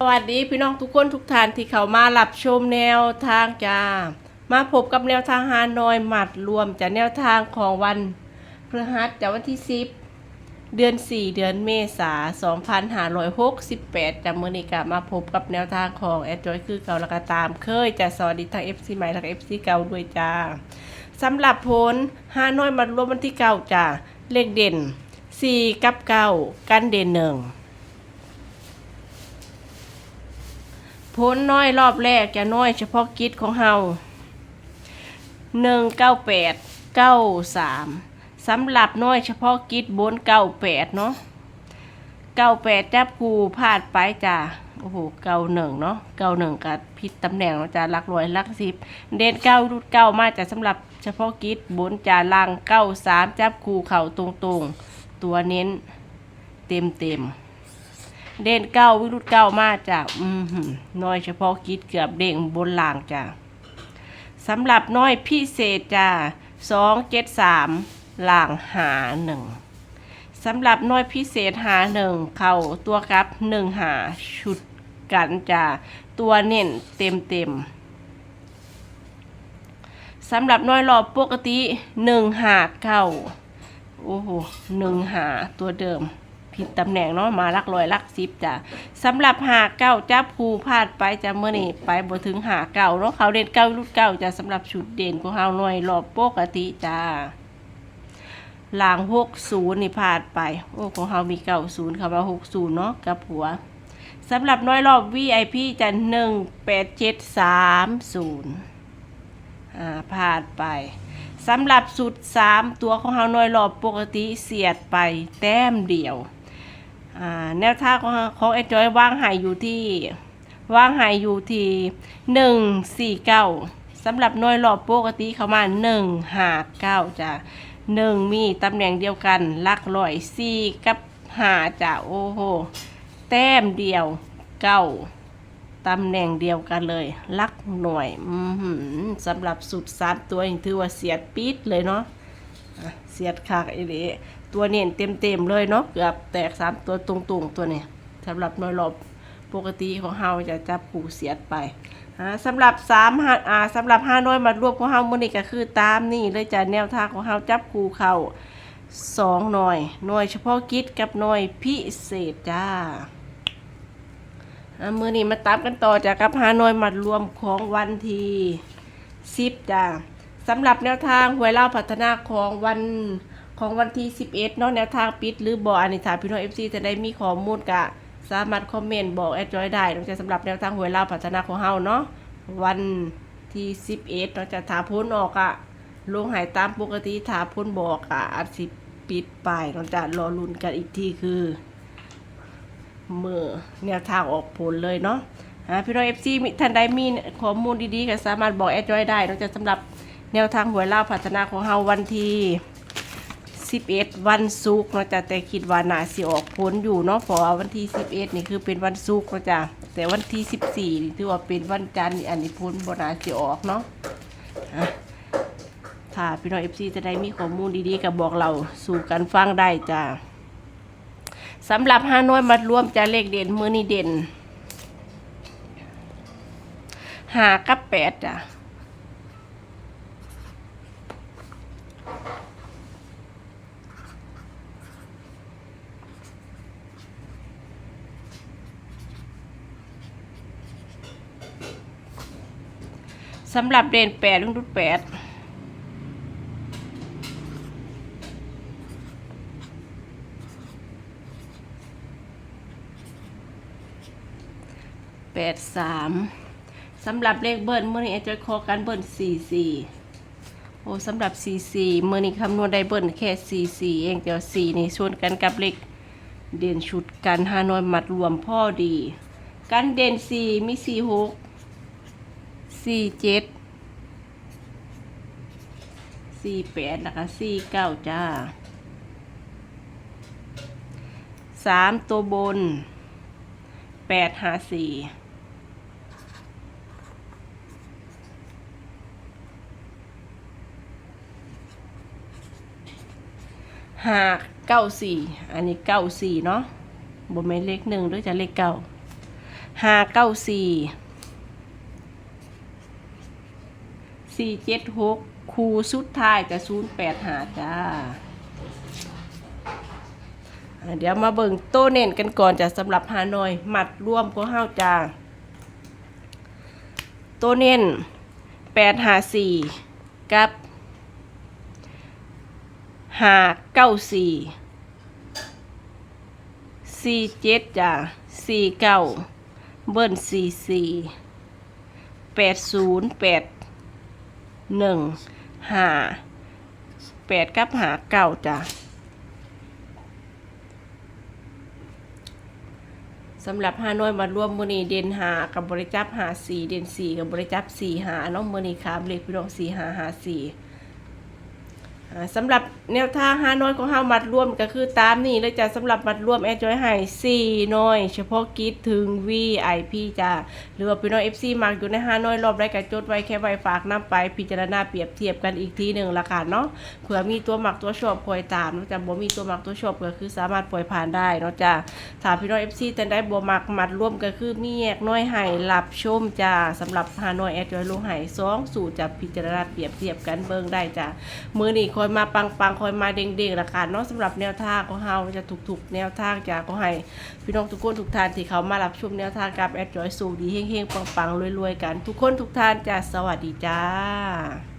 สวัสดีพี่น้องทุกคนทุกท่านที่เข้ามารับชมแนวทางจ้า มาพบกับแนวทางฮานอยหมัดรวมจากแนวทางของวันพฤหัสจากวันที่10เดือน4เดือนเมษายน2568จากมือนี้กมาพบกับแนวทางของแอดจอยคือเก่าแล้วก็ตามเคยจะสวัสดีทาง FC ใหม่และ FC เก่าด้วยจ้าสำหรับผลฮานอยหมัดรวมวันที่เก้าจ้าเลขเด่น4กับ9กันเด่นหนึ่ง พ้นน้อยรอบแรกจะน้อยเฉพาะกิจของเฮาหนึ่งเก้าแปดเก้าสามสำหรับน้อยเฉพาะกิจบนเก้าแปดเนาะเก้าแปดจับคูพลาดไปจ้ะโอ้โหเก้าหนึ่งเนาะเก้าหนึ่งกับผิดตำแหน่งเนาจ้ะลักร้อยลักสิบ เด่นเก้ารุดเก้ามาจากสำหรับเฉพาะกิจบนจ่าลังเก้าสามจับคูเข่าตรงๆ ตัวเน้นเต็มเต็มๆ เด่นเก้าวิรุตเก้ามาจากอืมน้อยเฉพาะกิจเกือบเด้งบนหลางจ้ะสำหรับน้อยพิเศษจ้ะสองเจ็ดสามหลางหาหนึ่งสำหรับน้อยพิเศษหาหนึ่งเข่าตัวกับหนึ่งหาชุดกันจ้ะตัวเน้นเต็มเต็มสำหรับน้อยรอบปกติหนึ่งหาเก้าโอ้โหหนึ่งหาตัวเดิม ผิดตำแหน่งเนาะมาลักลอยลักซิบจ้ะสำหรับหาเก้าจับครูพลาดไปจ้ะเมื่อนี้ไปบ่ถึงหาเก้าเนาะเขาเด่นเก้ารุ่นเก้าจ้ะสำหรับชุดเด่นของเฮาหน่อยรอบปกติจ้าลังหกศูนย์นี่พลาดไป โอ้ของเฮามีเก้าศูนย์คำว่าหกศูนย์เนาะกับหัวสำหรับน้อยรอบ VIP จะหนึ่งแปดเจ็ดสามศูนย์อ่าพลาดไปสำหรับสุดสามตัวของเฮาน้อยรอบปกติเสียดไปแต้มเดียว แนวทางของของไอ้จอยวางหายอยู่ที่วางหายอยู่ที่หนึ่งสี่เก้าสำหรับหน่วยรอบปกติเข้ามาหนึ่งหาเก้าจ้ะหนึ่งมีตำแหน่งเดียวกันลักร้อยสี่กับหาจ้ะโอ้โหแต้มเดียวเก้าตำแหน่งเดียวกันเลยลักหน่วยอือหือสำหรับสุดสามตัวนี่ถือว่าเสียดปี๊ดเลยเนาะเสียดคากอ้เด ตัวเน้นเต็มๆเลยเนาะเกือบแตกสามตัวตรงๆตัวเนี่ยสำหรับน้อยรอบปกติของเฮาจะจับผูเสียดไปสำหรับสามห้าอ่าสำหรับห้าน้อยมารวบของเฮามื้อนี้ก็คือตามนี่เลยจะแนวทางของเฮาจับคูเข้าสองหน่อยหน่วยเฉพาะกิจกับหน่วยพิเศษจ้าอมือนี้มาตามกันต่อจากกับห้าน้อยมารวมของวันที่สิบจ้าสำหรับแนวทางหวยเล่าพัฒนาของวัน ของวันที่ 11เนาะแนวทางปิดหรือบ่อันนี้ถามพี่น้อง FC จะได้มีข้อมูลกะสามารถคอมเมนต์บอกแอดจอยได้นอกจากสำหรับแนวทางหวยเล่าพัฒนาของเฮาเนาะวันที่ 11เนาจะถาพ้นออกอะลงหายตามปกติถาพ้นบอกอะอาจสิปิดไปเนาจะรอลุ้นกันอีกทีคือเมื่อแนวทางออกผลเลยเนาะพี่น้อง FC มีท่านใดมีข้อมูลดีๆก็สามารถบอกแอดจอยได้นอกจากสำหรับแนวทางหวยเล่าวพัฒนาของเฮาวันที่ 11วันศุกร์เนาะจ้ะแต่คิดว่าน่าสิออกผลอยู่เนาะเพราะว่าวันที่11นี่คือเป็นวันศุกร์เนาะจ้ะแต่วันที่14นี่ถือว่าเป็นวันจันทร์อันนี้ผลบ่น่าสิออกเนาะอะถ้าพี่น้อง FC จะได้มีข้อมูลดีๆก็บบอกเราสู่กันฟังได้จ้ะสำหรับฮาน้อยมัดรวมจะเลขเด่นมือนี้เด่นหากับแปดจ้ะ สำหรับเด่นแปดลุงดุดแปดแปดสามสำหรับเลขเบิ้ลเมื่อนี้อาจจะคอกันเบิ้ลสี่สี่โอ้สำหรับสี่สี่เมื่อนี้คำนวณได้เบิ้ลแค่สี่สี่เองแต่ว่าสี่นี่ชวนกันกับเลขเด่นชุดกันฮานอยมัดรวมพ่อดี กันเด่นสี่มีสี่หก สี่เจ็ดสี่แปดแล้วก็สี่เก้าจ้าสามตัวบนแปดหาสี่หาเก้าสี่อันนี้เก้าสี่เนาะบนไม่นเลขหนึ่งหรือจะเลขเก้าห้าเก้าสี่ สี่เจ็ดหกคูสุดท้ายจะศูนย์แปดหาจ้าอ่าเดี๋ยวมาเบิ่งโต้เน่นกันก่อนจะสำหรับฮานอยหมัดร่วมก็ห้าจ้าโต้เน่นแปดหาสี่กับหาเก้าสี่สี่เจ็ดจ้าสี่เก้าเบิ้ลสี่สี่แปดศูนย์แปด หนึ่งห้าแปดกับหาเก้าจ้ะสำหรับห้าน้อยมาร่วมมือนีเด่นหากับบริจับหาสี่เด่นสี่กับบริจับสี่หาน้องมือนีครับเล็กพี่น้องสี่หาหาสี่ สำหรับแนวทางห้าน้อยของเฮามัดรวมก็คือตามนี่เลยจ้ะสำหรับมัดรวมแอดจอยให้สี่น้อย เฉพาะกิจถึง VIP จ้ะหรือว่าพี่น้อง FC มักอยู่ในห้าน้อยรอบได้ก็จดไว้แค่ไว้ฝากน้ำไป พิจารณาเปรียบเทียบกันอีกทีหนึ่งละค่ะเนาะเผื่อมีตัวหมักตัวชอบคอยตามนาะจ้ะบ่มีตัวหมักตัวชอบก็คือสามารถปล่อยผ่านได้เนาะจ้ะถ้าพี่น้อง FC แต่ได้บ่มักมัดรวมก็คือมีแยกน้อยให้รับชมจ้ะสำหรับห้าน้อยแอดจอยลงให้สองสู่จะพิจารณาเปรียบเทียบกันเบิ่งได้จ้ะมือนี่คอยมาปังปังๆคอยมาเด้งเด้งๆละกันเนาะสำหรับแนวทางของเฮาจะถูกๆ แนวทางจากก็ให้พี่น้องทุกคนทุกท่านที่เขามารับชมแนวทางกับแอดจอยสูดีเฮงๆปังๆรวยๆกัน ทุกคนทุกท่านจ้าสวัสดีจ้า